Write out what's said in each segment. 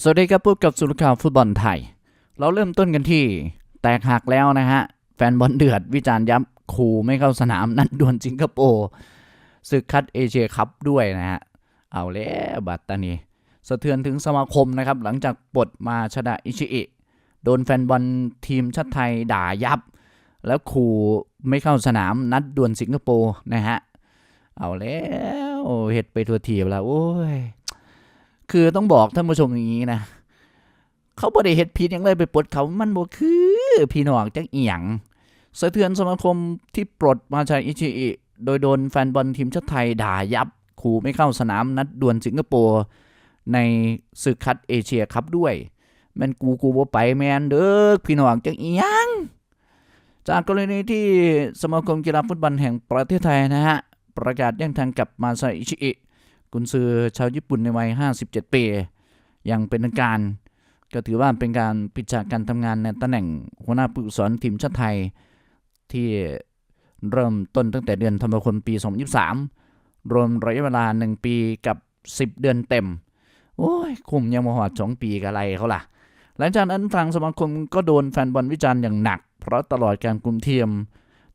สวัสดีครับพบกับสุรข่าวฟุตบอลไทย เราเริ่มต้นกันที่แตกหักแล้วนะฮะ แฟนบอลเดือดวิจารณ์ย้ำขู่ไม่เข้าสนามนัดดวลสิงคโปร์ศึกคัดเอเชียคัพด้วยนะฮะ เอาแล้วบัตตานีสะเทือนถึงสมาคมนะครับ หลังจากปลดมาชดาอิชิอิโดนแฟนบอลทีมชาติไทยด่ายับ แล้วขู่ไม่เข้าสนามนัดดวลสิงคโปร์นะฮะ เอาแล้วเห็ดไปทัวทีบแล้วโอ้ย คือต้องบอกท่านผู้ชมอย่างนี้นะ เขาบ่ได้เฮ็ดผิดยังเลยไปปลดเขามันบ่คือพี่น้องจักอียงสะเทือนสมาคมที่ปลดมาจากอิชิอิโดยโดนแฟนบอลทีมชาติไทยด่ายับขู่ไม่เข้าสนามนัดดวลสิงคโปร์ในศึกคัดเอเชียคัพด้วย แมนกูกูบ่ไปแมนเด้อพี่น้องจักอียง จากกรณีที่สมาคมกีฬาฟุตบอลแห่งประเทศไทยนะฮะ ประกาศแย่งทางกับมาซาอิชิอิ กุนซือชาวญี่ปุ่นในวัย 57 ปีอย่างเป็นทางการ ก็ถือว่าเป็นการปิดฉากการทำงานในตำแหน่งหัวหน้าผู้สอนทีมชาติไทย ที่เริ่มต้นตั้งแต่เดือนธันวาคมปี 2023 รวมระยะเวลา 1 ปีกับ 10 เดือนเต็ม โอ้ย คุมยังมาหอด 2 ปีกับอะไรเขาล่ะ หลังจากนั้นทางสมาคมก็โดนแฟนบอลวิจารณ์อย่างหนัก เพราะตลอดการกลุ่มเทียม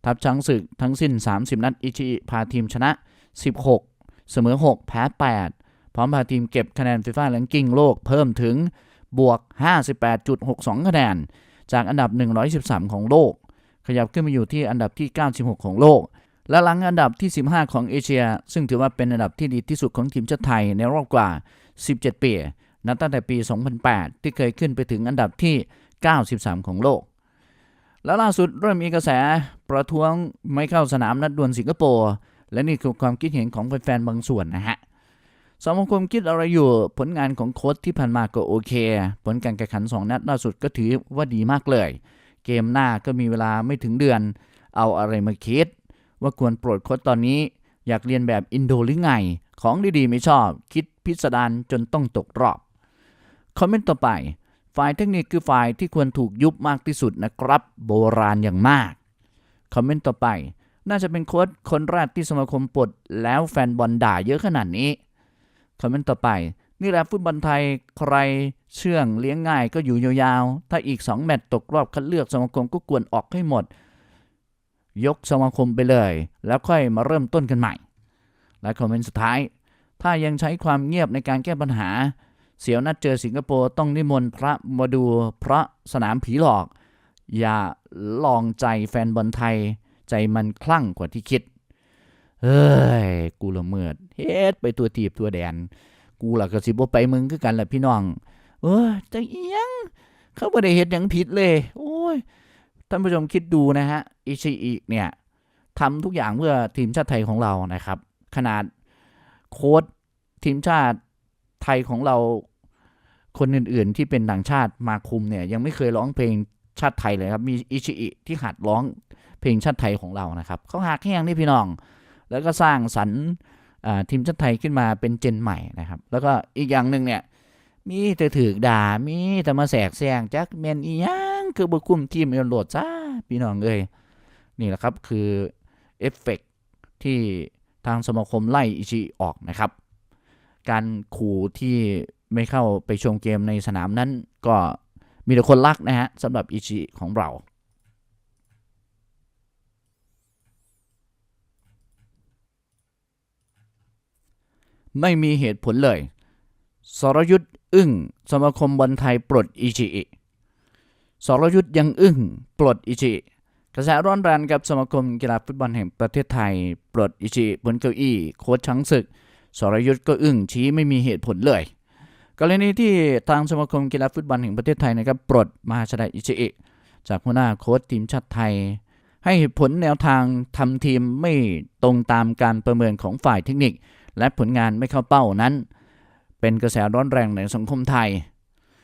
ทัพช้างศึกทั้งสิ้น 30 นัดอิชิอิพาทีมชนะ 16 เสมอ 6 แพ้ 8 พร้อมพาทีมเก็บคะแนนฟีฟ่าแรงกิ้งโลกเพิ่มถึงบวก 58.62 คะแนน จากอันดับ 113 ของโลก ขยับขึ้นมาอยู่ที่อันดับที่ 96 ของโลก และหลังอันดับที่ 15 ของเอเชีย ซึ่งถือว่าเป็นอันดับที่ดีที่สุดของทีมชาติไทยในรอบกว่า 17 ปี นับตั้งแต่ปี 2008 ที่เคยขึ้นไปถึงอันดับที่ 93 ของโลก แล้วล่าสุดเริ่มมีกระแสประท้วงไม่เข้าสนามนัดดวลสิงคโปร์ และนี่คือความคิดเห็นของแฟนๆบางส่วนนะฮะสมาคมคิดอะไรอยู่ ผลงานของโค้ชที่ผ่านมาก็โอเค ผลการแข่งขัน 2 นัดล่าสุดก็ถือว่าดีมากเลย เกมหน้าก็มีเวลาไม่ถึงเดือน เอาอะไรมาคิด ว่าควรโปรดโค้ชตอนนี้ อยากเรียนแบบอินโดหรือไง ของดีๆไม่ชอบ คิดพิสดารจนต้องตกรอบ คอมเมนต์ต่อไป ฝ่ายเทคนิคคือฝ่ายที่ควรถูกยุบมากที่สุดนะครับ โบราณอย่างมาก คอมเมนต์ต่อไป น่าจะเป็นโค้ชคนแรกที่สมาคมปลดแล้วแฟนบอลด่าเยอะขนาดนี้คอมเมนต์ต่อไป นี่แหละฟุตบอลไทยใครเชื่องเลี้ยงง่ายก็อยู่ยาวๆ ถ้าอีก 2 แมตช์ตกรอบคัดเลือกสมาคมก็ควรออกให้หมด ยกสมาคมไปเลย แล้วค่อยมาเริ่มต้นกันใหม่ และคอมเมนต์สุดท้าย ถ้ายังใช้ความเงียบในการแก้ปัญหา เสียวนัดเจอสิงคโปร์ต้องนิมนต์พระมาดูพระสนามผีหลอก อย่าลองใจแฟนบอลไทย ใจมันคลั่งกว่าที่คิด เฮ้ย กูละเมิดเฮ็ดไปตัวทีบตัวแดน กูล่ะก็สิบ่ไปมึงคือกันแหละพี่น้อง เอ้ยจังเอียง เขาบ่ได้เฮ็ดหยังผิดเลย โอ้ย ท่านผู้ชมคิดดูนะฮะ อิชิอิเนี่ยทำทุกอย่างเพื่อทีมชาติไทยของเรานะครับ ขนาดโค้ชทีมชาติไทยของเราคนอื่นๆ ที่เป็นต่างชาติมาคุมเนี่ย ยังไม่เคยร้องเพลงชาติไทยเลยครับ มีอิชิอิที่หัดร้อง เพลงชาติไทยของเรานะครับเขาหักแห้งนี่พี่น้อง แล้วก็สร้างสรรค์ทีมชาติไทยขึ้นมาเป็นเจนใหม่นะครับ แล้วก็อีกอย่างหนึ่งเนี่ยมีแต่ถือด่ามีแต่มาแสกแซงจักเมนอียังคือบุคุมทีมเอโรดจ้าพี่น้องเอ้ยนี่แหละครับคือเอฟเฟกต์ที่ทางสมาคมไล่อิชิออกนะครับ การขู่ที่ไม่เข้าไปชมเกมในสนามนั้นก็มีแต่คนรักนะฮะสำหรับอิชิของเรา ไม่มีเหตุผลเลย สรยุทธ์อึ้ง สมาคมบอลไทยปลดอิชิอิสรยุทธ์ยังอึ้ง ปลดอิชิกระแสร้อนแรงกับสมาคมกีฬาฟุตบอลแห่งประเทศไทย ปลดอิชิบนเก้าอี้โค้ชช้างศึก สรยุทธ์ก็อึ้งชี้ไม่มีเหตุผลเลย กรณีที่ทางสมาคมกีฬาฟุตบอลแห่งประเทศไทยนะครับปลดมหาชนอิชิอิจากหัวหน้าโค้ชทีมชาติไทย ให้เหตุผลแนวทางทำทีมไม่ตรงตามการประเมินของฝ่ายเทคนิค และผลงานไม่เข้าเป้านั้น เป็นกระแสร้อนแรงในสังคมไทย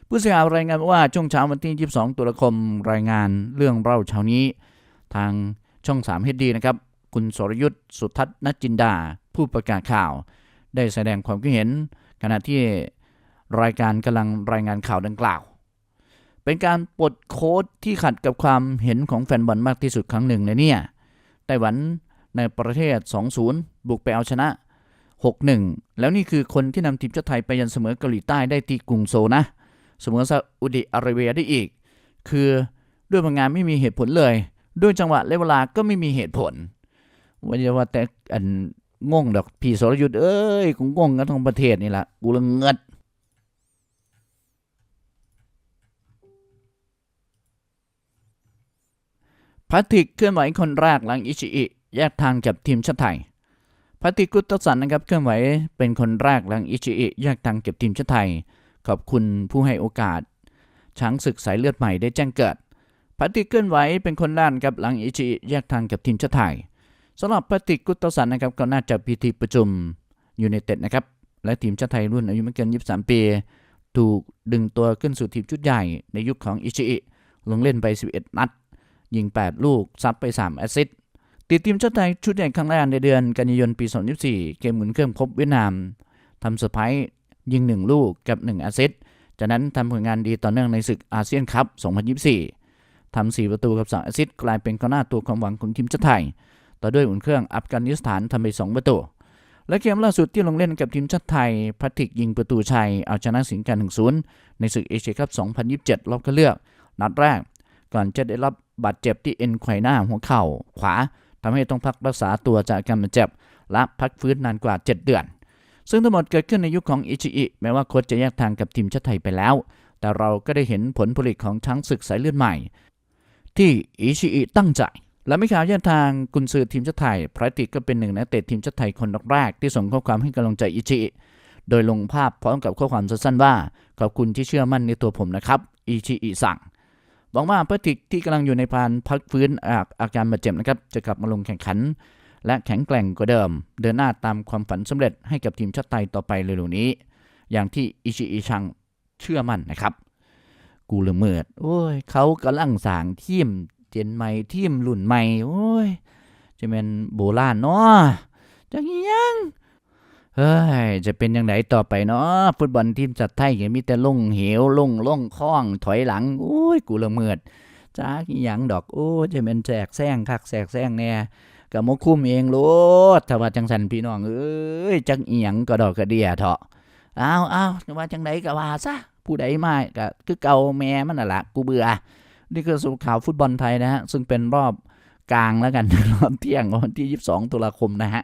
ผู้สื่อข่าวรายงานว่าช่วงเช้าวันที่ 22 ตุลาคมรายงานเรื่องเล่าเช้านี้ ทางช่อง3 HD นะครับ คุณสรยุทธ์สุทัศนจินดา ผู้ประกาศข่าว ได้แสดงความคิดเห็น ขณะที่รายการกำลังรายงานข่าวดังกล่าว เป็นการปลดโค้ดที่ขัดกับความเห็นของแฟนบอลมากที่สุดครั้งหนึ่งเลยเนี่ยไต้หวันในประเทศ 2-0 บุกไปเอาชนะ 6-1 แล้วนี่คือคนที่นำทีมชาติไทยไปยันเสมอเกาหลีใต้ได้ที่กรุงโซนะ เสมอซาอุดิอาระเบียได้อีก คือด้วยผลงานไม่มีเหตุผลเลย ด้วยจังหวะและเวลาก็ไม่มีเหตุผลว่าจะว่าแต่อันงงดอกพี่สรยุทธ์เอ้ยกูงงกันทั้งประเทศนี่ละกูละเงิดพาติกเคลื่อนไหวคนแรกหลังอิชิอิ แยกทางกับทีมชาติไทย พาติกุตสันนะครับเคลื่อนไหวเป็นคนแรกหลังอิชิอิแยกทางกับทีมชาติไทย ขอบคุณผู้ให้โอกาส ช้างศึกสายเลือดใหม่ได้แจ้งเกิดพาติกเคลื่อนไหวเป็นคนแรกครับหลังอิชิอิแยกทางกับทีมชาติไทยสำหรับพาติกุตสันนะครับก็น่าจะพิธีประชุมยูไนเต็ดนะครับและทีมชาติไทยรุ่นอายุไม่เกิน 23 ปี ถูกดึงตัวขึ้นสู่ทีมชุดใหญ่ในยุคของอิชิอิลงเล่นไป 11 นัด ยิง 8 ลูกซัดไป 3 แอสซิสต์ ติดทีมชาติไทยชุดใหญ่ครั้งแรกในเดือนกันยายนปี 2024 เกมหมุนเครื่องพบเวียดนามทำเซอร์ไพรส์ยิง 1 ลูกกับ 1 แอสซิสต์จากนั้นทำผลงานดีต่อเนื่องในศึกอาเซียนคัพ 2024 ทำ 4 ประตูกับ 2 แอสซิสต์กลายเป็นกองหน้าตัวความหวังของทีมชาติไทย ต่อด้วยอุ่นเครื่องอัฟกานิสถานทำไป 2 ประตู และเกมล่าสุดที่ลงเล่นกับทีมชาติไทยแพทริกยิงประตูชัยเอาชนะสิงห์การ1-0ในศึกเอเชียคัพ 2027 รอบคัดเลือก นัดแรก ก่อนจะได้รับบาดเจ็บที่เอ็นไขว้หน้าหัวเข่าขวา ทำให้ต้องพักรักษาตัวจากอาการบาดเจ็บและพักฟื้นนานกว่า 7 เดือน ซึ่งทั้งหมดเกิดขึ้นในยุคของอิชิอิแม้ว่าโค้ชจะแยกทางกับทีมชาติไทยไปแล้ว แต่เราก็ได้เห็นผลผลิตของช้างศึกสายเลือดใหม่ ที่อิชิอิตั้งใจและไม่ขาวแยกทางกุนซือทีมชาติไทยพระติก็เป็นหนึ่งในนักเตะทีมชาติไทยคนแรกที่ส่งข้อความให้กำลังใจอิชิอิโดยลงภาพพร้อมกับข้อความสั้นๆว่า ขอบคุณที่เชื่อมั่นในตัวผมนะครับ อิชิอิสั่ง หวังว่าเพระติกที่กำลังอยู่ในพานพักฟื้นจากอาการบาดเจ็บนะครับ จะกลับมาลงแข่งขัน และแข็งแกร่งกว่าเดิม เดินหน้าตามความฝันสำเร็จให้กับทีมชาติไทยต่อไปเร็วๆนี้ อย่างที่อิชิอิชังเชื่อมั่นนะครับ กูเละเมิด โอ้ย เขากำลังสางทีมเจนใหม่ทีมรุ่นใหม่ โอ้ย จะเป็นโบราณเนาะจังยัง เฮ้ย จะเป็นยังไงต่อไปเนาะฟุตบอลทีมชาติไทยก็มีแต่ลงเหวลงลงคล้องถอยหลังโอ้ยกูละเมิดจ้าอีหยังดอกโอ้ยจะเป็นแจกแซงคักแสกแซงแน่กับมกคุ้มเองโลดถ้าว่าจังสันพี่น้องเอ้ยจังอีหยังก็ดอกกระเดียเถาะอ้าวอ้าวว่าจังไดก็ว่าซะผู้ใดมาก็คือเก่าแม่มันน่ะละกูเบื่อนี่คือสรุปข่าวฟุตบอลไทยนะฮะซึ่งเป็นรอบกลางแล้วกันรอบเที่ยงของวันที่ 22ตุลาคมนะฮะ